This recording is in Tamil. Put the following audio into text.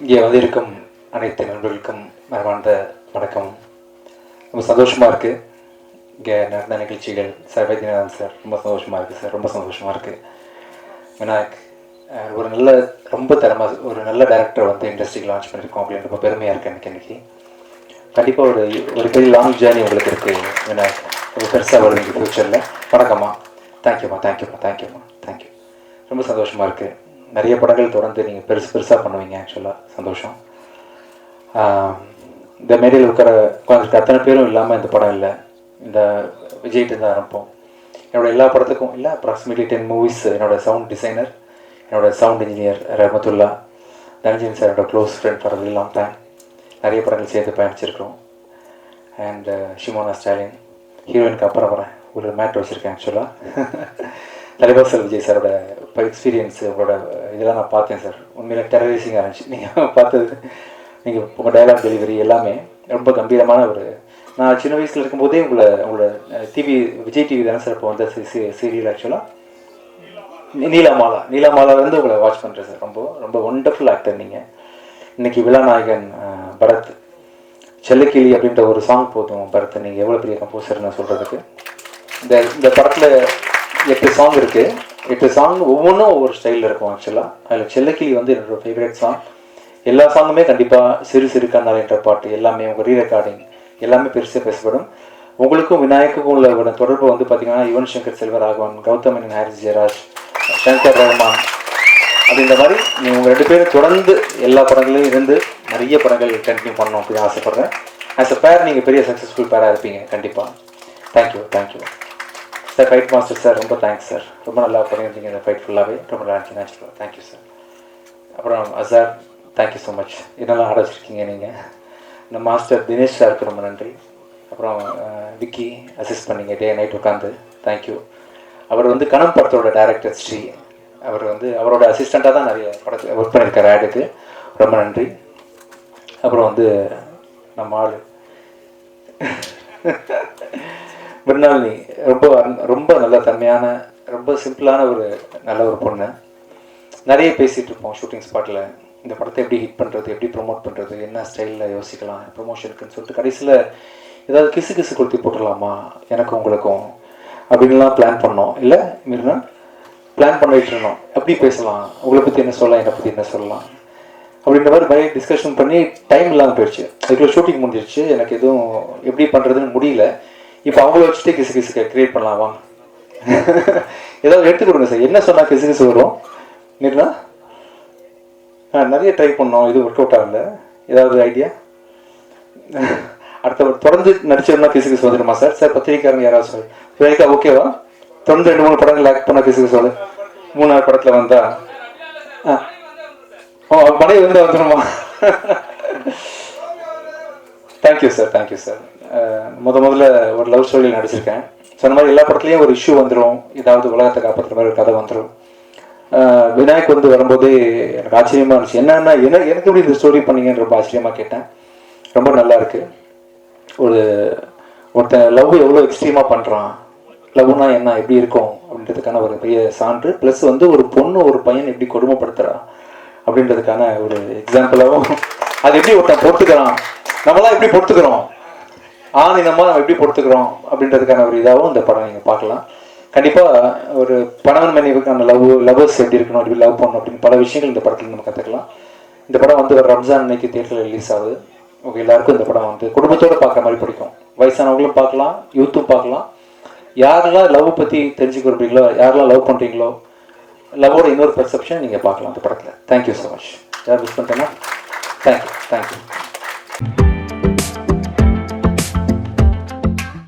இங்கே வந்திருக்கும் அனைத்து நண்பர்களுக்கும் மனமார்ந்த வணக்கம். ரொம்ப சந்தோஷமாக இருக்குது இங்கே நடந்த நிகழ்ச்சிகள் சார் வைத்தியநாதன் சார் ரொம்ப சந்தோஷமாக இருக்குது சார் ரொம்ப சந்தோஷமாக இருக்குது விநாயக் ஒரு நல்ல ரொம்ப தரமாக ஒரு நல்ல டேரக்டர் வந்து இண்டஸ்ட்ரிக்கு லான்ச் பண்ணியிருக்கோம் அப்படின்னு ரொம்ப பெருமையாக இருக்குது எனக்கு இன்றைக்கி கண்டிப்பாக ஒரு ஒரு பெரிய லாங் ஜேர்னி உங்களுக்கு இருக்குது விநாயக். ரொம்ப பெருசாக வருவீங்க ஃப்யூச்சரில் வணக்கம்மா. தேங்க்யூம்மா தேங்க்யூம்மா தேங்க்யூம்மா தேங்க்யூ ரொம்ப சந்தோஷமாக இருக்குது நிறைய படங்கள் தொடர்ந்து நீங்கள் பெருசு பெருசாக பண்ணுவீங்க ஆக்சுவலாக சந்தோஷம். இந்த மேடையில் உட்கார உட்காந்துருக்க அத்தனை பேரும் இல்லாமல் இந்த படம் இல்லை. இந்த விஜய்கிட்ட தான் ஆரம்பம் என்னோடய எல்லா படத்துக்கும் இல்லை அப்ராக்சிமேட்லி டென் மூவிஸ் என்னோட சவுண்ட் டிசைனர் என்னோட சவுண்ட் இன்ஜினியர் ரஹமத்துல்லா தனஞ்சன் சாரோட close friend for very long time நிறைய படங்கள் சேர்ந்து பயணிச்சிருக்கிறோம். அண்ட் ஷிமோனா ஸ்டாலின் ஹீரோயினுக்கு அப்புறம் வரேன். ஒரு மேட் வச்சுருக்கேன் ஆக்சுவலாக தலைவர் சார் விஜய் சாரோட இப்போ எக்ஸ்பீரியன்ஸ் உங்களோட இதெல்லாம் நான் பார்த்தேன் சார். உண்மையில டெரரிசிங்காக இருந்துச்சு. நீங்கள் பார்த்தது நீங்கள் உங்கள் டயலாக் டெலிவரி எல்லாமே ரொம்ப கம்பீரமான ஒரு நான் சின்ன வயசில் இருக்கும்போதே உங்களை உங்களோட டிவி விஜய் டிவி தானே சார் இப்போ வந்த சீரியல் ஆக்சுவலாக நீலாமாலா. நீலாமாலாலேருந்து உங்களை வாட்ச் பண்ணுறேன் சார். ரொம்ப ரொம்ப ஒண்டர்ஃபுல் ஆக்டர் நீங்கள் இன்னைக்கு விழாநாயகன் பரத். செல்லக்கிளி அப்படின்ற ஒரு சாங் போதும் பரத். நீங்கள் எவ்வளோ பெரிய கம்போசர்னு சொல்கிறதுக்கு இந்த இந்த படத்தில் எட்டு சாங் இருக்குது எட்டு சாங் ஒவ்வொன்றும் ஒவ்வொரு ஸ்டைலில் இருக்கும் ஆக்சுவலாக அதில் செல்லக்கிளி வந்து என்னோட ஃபேவரட் சாங் எல்லா சாங்குமே கண்டிப்பாக சிறு சிறு கண்ணால் என்ற பாட்டு எல்லாமே உங்கள் ரீ ரெக்கார்டிங் எல்லாமே பெருசாக பேசப்படும். உங்களுக்கும் விநாயக்குக்கும் உள்ள தொடர்பு வந்து பார்த்தீங்கன்னா யுவன் சங்கர் செல்வராகவன் கௌதமன் ஹாரிஸ் ஜெயராஜ் சங்கர் ரஹ்மான் அது இந்த மாதிரி நீங்கள் உங்கள் ரெண்டு பேரும் தொடர்ந்து எல்லா படங்களையும் இருந்து நிறைய படங்கள் கண்டினியூ பண்ணணும் அப்படின்னு ஆசைப்பட்றேன். ஆஸ் அ பேர் நீங்கள் பெரிய சக்ஸஸ்ஃபுல் பேராக இருப்பீங்க கண்டிப்பாக thank you thank you sir fight master sir ரொம்ப தேங்க்ஸ் சார் ரொம்ப நல்லா பண்ணியிருந்தீங்க இந்த ஃபைட் ஃபுல்லாகவே ரொம்ப நல்லா இருந்துச்சு நேச்சுரலாக தேங்க்யூ சார் அப்புறம் அசார் தேங்க்யூ ஸோ மச் இதெல்லாம் ஆட வச்சுருக்கீங்க நீங்கள் இந்த மாஸ்டர் தினேஷ் சாருக்கு ரொம்ப நன்றி. அப்புறம் விக்கி அசிஸ்ட் பண்ணீங்க டே நைட் உட்காந்து தேங்க்யூ அவர் வந்து கணம் படத்தோட டேரக்டர் ஸ்ரீ. அவர் வந்து அவரோட அசிஸ்டண்ட்டாக தான் நிறைய படத்தில் ஒர்க் பண்ணியிருக்காரு ஆடுக்கு ரொம்ப நன்றி. அப்புறம் வந்து நம்ம ஆள். மிருணாலினி ரொம்ப அருண்- ரொம்ப நல்ல தன்மையான ரொம்ப சிம்பிளான ஒரு நல்ல ஒரு பொண்ணு. நிறைய பேசிகிட்டு இருப்போம் ஷூட்டிங் ஸ்பாட்டில் இந்த படத்தை எப்படி ஹிட் பண்ணுறது எப்படி ப்ரொமோட் பண்ணுறது என்ன ஸ்டைலில் யோசிக்கலாம் ப்ரொமோஷனுக்குன்னு சொல்லிட்டு கடைசியில் ஏதாவது கிசு கிசு கொளுத்தி போட்டுடலாமா? எனக்கும் உங்களுக்கும் அப்படின்லாம் பிளான் பண்ணோம். இல்லை மீறினா பிளான் பண்ணிட்டு இருந்தோம். எப்படி பேசலாம்? உங்களை பற்றி என்ன சொல்லலாம்? என்னை பற்றி என்ன சொல்லலாம்? அப்படின்ற மாதிரி நிறைய டிஸ்கஷன் பண்ணி டைம் இல்லாமல் போயிடுச்சு. அதுக்குள்ளே ஷூட்டிங் முடிஞ்சிருச்சு. எனக்கு எதுவும் எப்படி பண்ணுறதுன்னு முடியல. இப்போ அவங்கள வச்சுட்டு கிசு கிசு கிரியேட் பண்ணலாமா? ஏதாவது எடுத்து கொடுங்க சார். என்ன சொன்னால் கிசு கிசு வரும்? நீங்களா ஆ நிறைய ட்ரை பண்ணோம். இது ஒர்க் அவுட் ஆகல. ஏதாவது ஐடியா அடுத்த தொடர்ந்து நடிச்சிருந்தா கிசு கிசு வந்துடுமா சார்? சார் பத்திரிக்காரங்க யாராவது சார் சுரேகா ஓகேவா தொடர்ந்து ரெண்டு மூணு படங்கள் ஆக்ட் பண்ண கிசு கிசு வந்து மூணாவது படத்தில் வந்தா. ஆ. ஓ மனைவி வந்து வந்துடுமா? தேங்க்யூ சார் தேங்க்யூ சார் முத முதல்ல ஒரு லவ் ஸ்டோரியில் நடிச்சிருக்கேன். ஸோ அந்த மாதிரி எல்லா படத்துலையும் ஒரு இஷ்யூ வந்துடும் ஏதாவது உலகத்தை காப்பாற்றுற மாதிரி ஒரு கதை வந்துடும் விநாயக் வந்து வரும்போது எனக்கு ஆச்சரியமா இருந்துச்சு. என்னென்னா என்ன எனக்கு எப்படி இந்த ஸ்டோரி பண்ணீங்கன்னு ரொம்ப ஆச்சரியமாக கேட்டேன். ரொம்ப நல்லா இருக்கு. ஒரு ஒருத்தன் லவ் எவ்வளோ எக்ஸ்ட்ரீமாக பண்ணுறான் லவ்னா என்ன எப்படி இருக்கும் அப்படின்றதுக்கான ஒரு பெரிய சான்று. ப்ளஸ் வந்து ஒரு பொண்ணு ஒரு பையன் எப்படி கொடுமைப்படுத்துகிறா அப்படின்றதுக்கான ஒரு எக்ஸாம்பிளாகவும் அது எப்படி ஒருத்தன் பொறுத்துக்கிறான்? நம்மளாம் எப்படி பொறுத்துக்கிறோம்? ஆண் நம்ம எப்படி பொறுத்துக்கிறோம் அப்படின்றதுக்கான ஒரு இதாகவும் இந்த படம் நீங்கள் பார்க்கலாம். கண்டிப்பாக ஒரு பணவன் மனைவிக்கான லவ் லவ்வர்ஸ் எப்படி இருக்கணும் எப்படி லவ் பண்ணணும் அப்படின்னு பல விஷயங்கள் இந்த படத்தில் நம்ம கற்றுக்கலாம் இந்த படம் வந்து ஒரு ரம்ஜான் அன்னைக்கு தேட்டரில் ரிலீஸ் ஆகுது. ஓகே எல்லாருக்கும் இந்த படம் வந்து குடும்பத்தோடு பார்க்குற மாதிரி பிடிக்கும். வயசானவங்களும் பார்க்கலாம் யூத்தும் பார்க்கலாம். யாரெல்லாம் லவ் பற்றி தெரிஞ்சுக்க விரும்புறீங்களோ யாரெல்லாம் லவ் பண்ணுறீங்களோ லவ்வோட இன்னொரு பெர்செப்ஷன் நீங்கள் பார்க்கலாம் இந்த படத்தில். தேங்க்யூ ஸோ மச் யார் மிஸ் பண்ணிட்டேன்னா தேங்க்யூ தேங்க்யூ